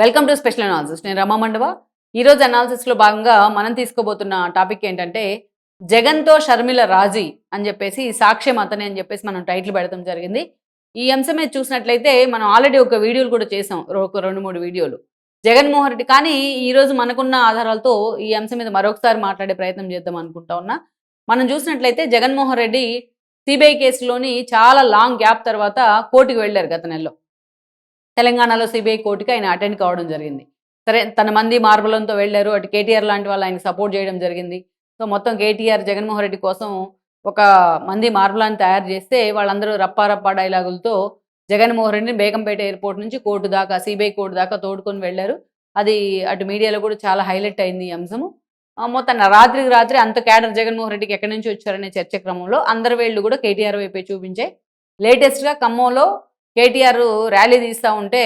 Welcome to special analysis నేను రమా మండవ. ఈరోజు అనాలిసిస్లో భాగంగా మనం తీసుకోబోతున్న టాపిక్ ఏంటంటే జగన్తో షర్మిల రాజీ అని చెప్పేసి సాక్ష్యం అతనే అని చెప్పేసి మనం టైటిల్ పెడతాం జరిగింది. ఈ అంశం మీద చూసినట్లయితే మనం ఆల్రెడీ ఒక వీడియోలు కూడా చేసాం. ఒక రెండు మూడు వీడియోలు. జగన్మోహన్ రెడ్డి కానీ ఈరోజు మనకున్న ఆధారాలతో ఈ అంశం మీద మరొకసారి మాట్లాడే ప్రయత్నం చేద్దాం అనుకుంటా ఉన్నా. మనం చూసినట్లయితే జగన్మోహన్ రెడ్డి సిబిఐ కేసులోని చాలా లాంగ్ గ్యాప్ తర్వాత కోర్టుకు వెళ్ళారు గత నెలలో. తెలంగాణలో సిబిఐ కోర్టుకి ఆయన అటెండ్ కావడం జరిగింది. సరే తన మంది మార్బలంతో వెళ్ళారు. అటు కేటీఆర్ లాంటి వాళ్ళు ఆయనకి సపోర్ట్ చేయడం జరిగింది. సో మొత్తం కేటీఆర్ జగన్మోహన్ రెడ్డి కోసం ఒక మంది మార్బలాన్ని తయారు చేస్తే వాళ్ళందరూ రప్పారప్పా డైలాగులతో జగన్మోహన్ రెడ్డిని బేగంపేట ఎయిర్పోర్ట్ నుంచి కోర్టు దాకా సిబిఐ కోర్టు దాకా తోడుకొని వెళ్ళారు. అది అటు మీడియాలో కూడా చాలా హైలైట్ అయింది ఈ అంశము. మొత్తం రాత్రికి రాత్రి అంత క్యాడర్ జగన్మోహన్ రెడ్డికి ఎక్కడి నుంచి వచ్చారనే చర్చ క్రమంలో అందరి వేళ్ళు కూడా కేటీఆర్ వైపే చూపించాయి. లేటెస్ట్గా ఖమ్మంలో కేటీఆర్ ర్యాలీ తీస్తూ ఉంటే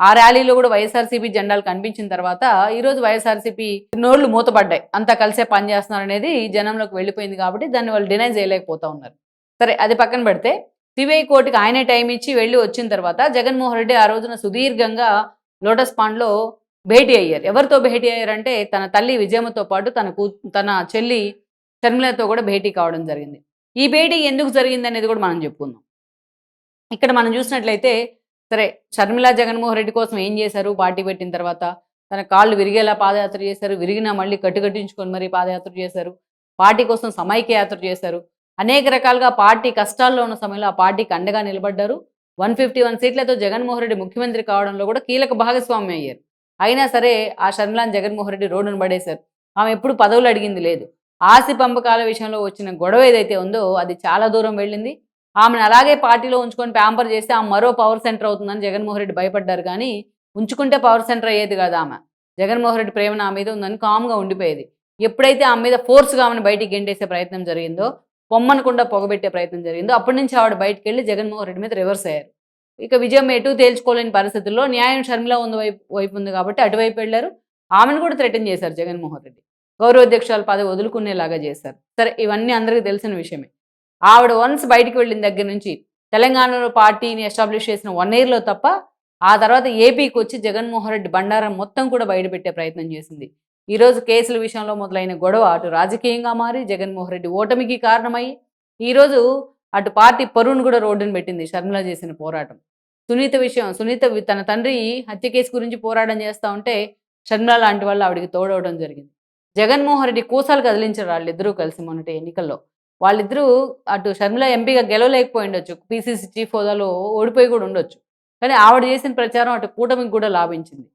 ఆ ర్యాలీలో కూడా వైఎస్ఆర్సీపీ జెండాలు కనిపించిన తర్వాత ఈరోజు వైఎస్ఆర్సీపీ నోళ్ళు మూతపడ్డాయి. అంతా కలిసే పనిచేస్తున్నారు అనేది జనంలోకి వెళ్ళిపోయింది కాబట్టి దాన్ని వాళ్ళు డినై చేయలేకపోతా ఉన్నారు. సరే అది పక్కన పెడితే సిబిఐ కోర్టుకి ఆయనే టైం ఇచ్చి వెళ్ళి వచ్చిన తర్వాత జగన్మోహన్ రెడ్డి ఆ రోజున సుదీర్ఘంగా లోటస్ పాండ్లో భేటీ అయ్యారు. ఎవరితో భేటీ అయ్యారంటే తన తల్లి విజయమ్మతో పాటు తన కూ తన చెల్లి షర్మిలతో కూడా భేటీ కావడం జరిగింది. ఈ భేటీ ఎందుకు జరిగింది అనేది కూడా మనం చెప్పుకుందాం. ఇక్కడ మనం చూసినట్లయితే సరే షర్మిలా జగన్మోహన్ రెడ్డి కోసం ఏం చేశారు? పార్టీ పెట్టిన తర్వాత తన కాళ్ళు విరిగేలా పాదయాత్ర చేశారు. విరిగినా మళ్ళీ కట్టుకట్టించుకొని మరీ పాదయాత్ర చేశారు. పార్టీ కోసం సమైక్య యాత్ర చేశారు. అనేక రకాలుగా పార్టీ కష్టాల్లో ఉన్న సమయంలో ఆ పార్టీకి అండగా నిలబడ్డారు. వన్ ఫిఫ్టీ వన్ సీట్లతో జగన్మోహన్ రెడ్డి ముఖ్యమంత్రి కావడంలో కూడా కీలక భాగస్వామ్యం అయ్యారు. అయినా సరే ఆ షర్మిలాన్ జగన్మోహన్ రెడ్డి రోడ్డును పడేశారు. ఆమె ఎప్పుడు పదవులు అడిగింది లేదు. ఆస్తి పంపకాల విషయంలో వచ్చిన గొడవ ఏదైతే ఉందో అది చాలా దూరం వెళ్ళింది. ఆమెను అలాగే పార్టీలో ఉంచుకొని ప్యాంపర్ చేస్తే ఆమె మరో పవర్ సెంటర్ అవుతుందని జగన్మోహన్ రెడ్డి భయపడ్డారు కానీ ఉంచుకుంటే పవర్ సెంటర్ అయ్యేది కాదు ఆమె. జగన్మోహన్ రెడ్డి ప్రేమ నా మీద ఉందని కామ్గా ఉండిపోయేది. ఎప్పుడైతే ఆమె మీద ఫోర్స్గా ఆమెను బయటికి గెంటేసే ప్రయత్నం జరిగిందో పొమ్మనకుండా పొగబెట్టే ప్రయత్నం జరిగిందో అప్పటి నుంచి ఆవిడ బయటికి వెళ్ళి జగన్మోహన్ రెడ్డి మీద రివర్స్ అయ్యారు. ఇక విజయం ఎటు తేల్చుకోలేని పరిస్థితుల్లో న్యాయం షర్మిల ఉంది వైపు వైపు ఉంది కాబట్టి అటువైపు వెళ్ళారు. ఆమెను కూడా థ్రెటన్ చేశారు జగన్మోహన్ రెడ్డి. గౌరవాధ్యక్షురాలు పదవి వదులుకునేలాగా చేశారు. సరే ఇవన్నీ అందరికీ తెలిసిన విషయమే. ఆవిడ వన్స్ బయటికి వెళ్ళిన దగ్గర నుంచి తెలంగాణలో పార్టీని ఎస్టాబ్లిష్ చేసిన వన్ ఇయర్లో తప్ప ఆ తర్వాత ఏపీకి వచ్చి జగన్మోహన్ రెడ్డి బండారం మొత్తం కూడా బయటపెట్టే ప్రయత్నం చేసింది. ఈరోజు కేసుల విషయంలో మొదలైన గొడవ అటు రాజకీయంగా మారి జగన్మోహన్ రెడ్డి ఓటమికి కారణమై ఈరోజు అటు పార్టీ పరువును కూడా రోడ్డును పెట్టింది షర్మిల చేసిన పోరాటం. సునీత విషయం సునీత తన తండ్రి హత్య కేసు గురించి పోరాటం చేస్తూ ఉంటే షర్మిల లాంటి వాళ్ళు ఆవిడకి తోడవడం జరిగింది. జగన్మోహన్ రెడ్డి కూసాలు కదిలించారు వాళ్ళిద్దరూ కలిసి మొన్నటి ఎన్నికల్లో. వాళ్ళిద్దరూ అటు షర్మిల ఎంపీగా గెలవలేకపోయి ఉండొచ్చు పీసీసీ చీఫ్ హోదాలో ఓడిపోయి కూడా ఉండొచ్చు. కానీ ఆవిడ చేసిన ప్రచారం అటు కూటమికి కూడా లాభించింది.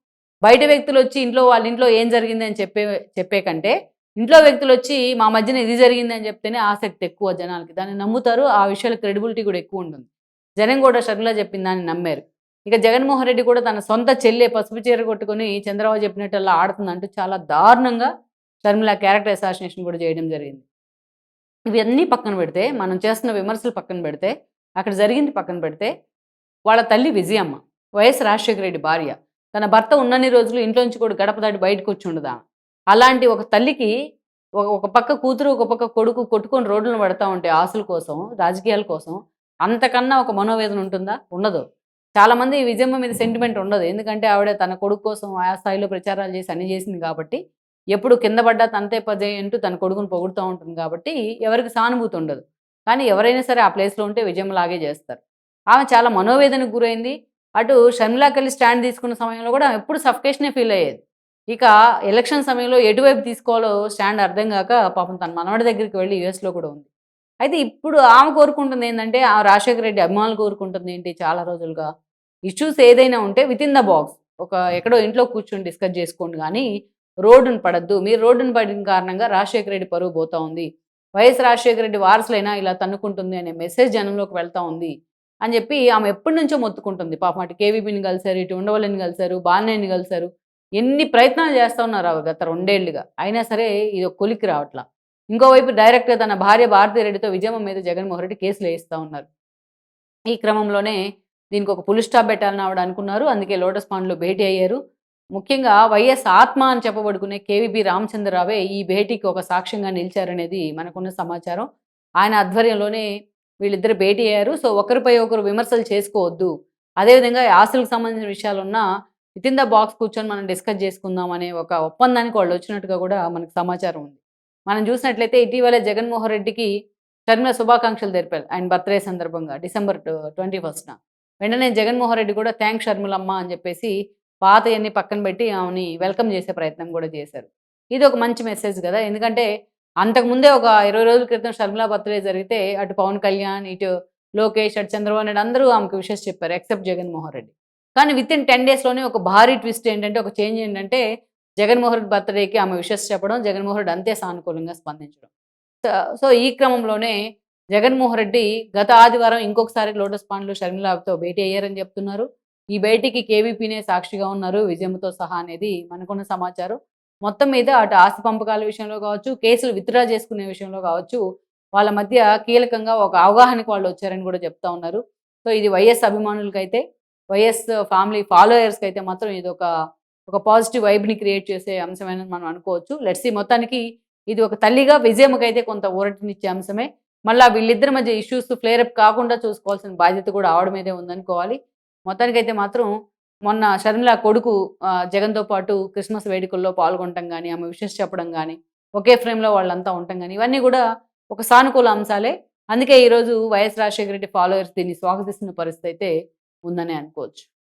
బయట వ్యక్తులు వచ్చి ఇంట్లో వాళ్ళ ఇంట్లో ఏం జరిగింది అని చెప్పే చెప్పే కంటే ఇంట్లో వ్యక్తులు వచ్చి మా మధ్యన ఇది జరిగింది అని చెప్తేనే ఆసక్తి ఎక్కువ జనాలకి. దాన్ని నమ్ముతారు. ఆ విషయాల క్రెడిబిలిటీ కూడా ఎక్కువ ఉంటుంది. జనం కూడా షర్మిల చెప్పిన దాన్ని నమ్మారు. ఇక జగన్మోహన్ రెడ్డి కూడా తన సొంత చెల్లె పసుపు చీర కొట్టుకొని చంద్రబాబు చెప్పినట్టల్లా ఆడుతుందంటూ చాలా దారుణంగా షర్మిల క్యారెక్టర్ అసాసినేషన్ కూడా చేయడం జరిగింది. ఇవన్నీ పక్కన పెడితే మనం చేస్తున్న విమర్శలు పక్కన పెడితే అక్కడ జరిగింది పక్కన పెడితే వాళ్ళ తల్లి విజయమ్మ వైఎస్ రాజశేఖర రెడ్డి భార్య తన భర్త ఉన్నన్ని రోజులు ఇంట్లోంచి కూడా గడప దాటి బయటకు వచ్చి ఉండదా? అలాంటి ఒక తల్లికి ఒక పక్క కూతురు ఒక పక్క కొడుకు కొట్టుకొని రోడ్లను పడతా ఉంటే ఆశల కోసం రాజకీయాల కోసం అంతకన్నా ఒక మనోవేదన ఉంటుందా? ఉండదు. చాలా మంది ఈ విజయమ్మ మీద సెంటిమెంట్ ఉండదు. ఎందుకంటే ఆవిడ తన కొడుకు కోసం ఆయా స్థాయిలో ప్రచారాలు చేసి అన్ని చేసింది కాబట్టి ఎప్పుడు కింద పడ్డా తంతే పదే అంటూ తన కొడుకుని పొగుడుతూ ఉంటుంది కాబట్టి ఎవరికి సానుభూతి ఉండదు. కానీ ఎవరైనా సరే ఆ ప్లేస్లో ఉంటే విజయం లాగే చేస్తారు. ఆమె చాలా మనోవేదనకు గురైంది. అటు షర్మిలాకి వెళ్ళి స్టాండ్ తీసుకున్న సమయంలో కూడా ఆమె ఎప్పుడు సఫికేషనే ఫీల్ అయ్యేది. ఇక ఎలక్షన్ సమయంలో ఎటువైపు తీసుకోవాలో స్టాండ్ అర్థం కాక పాపం తన మనవడి దగ్గరికి వెళ్ళి యుఎస్లో కూడా ఉంది. అయితే ఇప్పుడు ఆమె కోరుకుంటుంది ఏంటంటే ఆ రాజశేఖర రెడ్డి అభిమానులు కోరుకుంటుంది ఏంటి చాలా రోజులుగా? ఇష్యూస్ ఏదైనా ఉంటే విత్ ఇన్ ద బాక్స్ ఒక ఎక్కడో ఇంట్లో కూర్చొని డిస్కస్ చేసుకోండి కానీ రోడ్డును పడద్దు. మీరు రోడ్డును పడిన కారణంగా రాజశేఖర రెడ్డి పరువు పోతా ఉంది. వైఎస్ రాజశేఖర రెడ్డి వారసులైనా ఇలా తన్నుకుంటుంది అనే మెసేజ్ జనంలోకి వెళ్తా ఉంది అని చెప్పి ఆమె ఎప్పటి నుంచో మొత్తుకుంటుంది. పాపం అటు కేవీపీని కలిశారు ఇటు ఉండవల్లిని కలిశారు బాలనేని కలిశారు. ఎన్ని ప్రయత్నాలు చేస్తూ ఉన్నారు ఆవిడ గత రెండేళ్ళుగా. అయినా సరే ఇది ఒక కొలికి రావట్లా. ఇంకోవైపు డైరెక్ట్గా తన భార్య భారతీరెడ్డితో విజయమ్మ మీద జగన్మోహన్ రెడ్డి కేసులు వేయిస్తూ ఉన్నారు. ఈ క్రమంలోనే దీనికి ఒక పులి స్టాప్ పెట్టాలని ఆవిడ అనుకున్నారు. అందుకే లోటస్ పాండ్లో భేటీ అయ్యారు. ముఖ్యంగా వైఎస్ ఆత్మ అని చెప్పబడుకునే కేవీబీ రామచంద్రరావే ఈ భేటీకి ఒక సాక్ష్యంగా నిలిచారనేది మనకున్న సమాచారం. ఆయన ఆధ్వర్యంలోనే వీళ్ళిద్దరు భేటీ అయ్యారు. సో ఒకరిపై ఒకరు విమర్శలు చేసుకోవద్దు. అదేవిధంగా ఆస్తులకు సంబంధించిన విషయాలున్నా వితిన్ ద బాక్స్ కూర్చొని మనం డిస్కస్ చేసుకుందాం అనే ఒక ఒప్పందానికి వాళ్ళు వచ్చినట్టుగా కూడా మనకు సమాచారం ఉంది. మనం చూసినట్లయితే ఇటీవల జగన్మోహన్ రెడ్డికి షర్మిల శుభాకాంక్షలు తెలిపారు. ఆయన బర్త్డే సందర్భంగా డిసెంబర్ ట్వంటీ ఫస్ట్న వెంటనే జగన్మోహన్ రెడ్డి కూడా థ్యాంక్స్ షర్మిలమ్మ అని చెప్పేసి పాతయన్ని పక్కన పెట్టి ఆమెని వెల్కమ్ చేసే ప్రయత్నం కూడా చేశారు. ఇది ఒక మంచి మెసేజ్ కదా! ఎందుకంటే అంతకుముందే ఒక ఇరవై రోజుల క్రితం షర్మిలా బర్త్డే జరిగితే అటు పవన్ కళ్యాణ్ ఇటు లోకేష్ అటు చంద్రబాబు నాయుడు అందరూ ఆమెకు విషెస్ చెప్పారు ఎక్సెప్ట్ జగన్మోహన్ రెడ్డి. కానీ విత్ ఇన్ టెన్ డేస్లోనే ఒక భారీ ట్విస్ట్ ఏంటంటే ఒక చేంజ్ ఏంటంటే జగన్మోహన్ రెడ్డి బర్త్డేకి ఆమె విషెస్ చెప్పడం జగన్మోహన్ రెడ్డి అంతే సానుకూలంగా స్పందించడం. సో- సో ఈ క్రమంలోనే జగన్మోహన్ రెడ్డి గత ఆదివారం ఇంకొకసారి లోటస్ పాండ్లో షర్మిలాతో భేటీ అయ్యారని చెప్తున్నారు. ఈ భేటీకి కేవీపీనే సాక్షిగా ఉన్నారు విజయంతో సహా అనేది మనకున్న సమాచారం. మొత్తం మీద అటు ఆస్తి పంపకాల విషయంలో కావచ్చు కేసులు విత్డ్రా చేసుకునే విషయంలో కావచ్చు వాళ్ళ మధ్య కీలకంగా ఒక అవగాహనకు వాళ్ళు వచ్చారని కూడా చెప్తా ఉన్నారు. సో ఇది వైఎస్ అభిమానులకైతే వైఎస్ ఫ్యామిలీ ఫాలోయర్స్కి అయితే మాత్రం ఇది ఒక ఒక పాజిటివ్ వైబ్ని క్రియేట్ చేసే అంశమేనని మనం అనుకోవచ్చు. లెట్సి మొత్తానికి ఇది ఒక తల్లిగా విజయమ్మకైతే కొంత ఊరటనిచ్చే అంశమే. మళ్ళీ వీళ్ళిద్దరి మధ్య ఇష్యూస్ ఫ్లేరప్ కాకుండా చూసుకోవాల్సిన బాధ్యత కూడా ఆవిడ మీదే ఉందనుకోవాలి. మొత్తానికైతే మాత్రం మొన్న షర్మిల కొడుకు జగన్తో పాటు క్రిస్మస్ వేడుకల్లో పాల్గొనటం కానీ ఆమె విషెస్ చెప్పడం కానీ ఒకే ఫ్రేమ్లో వాళ్ళంతా ఉండటం కానీ ఇవన్నీ కూడా ఒక సానుకూల అంశాలే. అందుకే ఈరోజు వైఎస్ రాజశేఖర రెడ్డి ఫాలోయర్స్ దీన్ని స్వాగతిస్తున్న పరిస్థితి అయితే ఉందని అనుకోవచ్చు.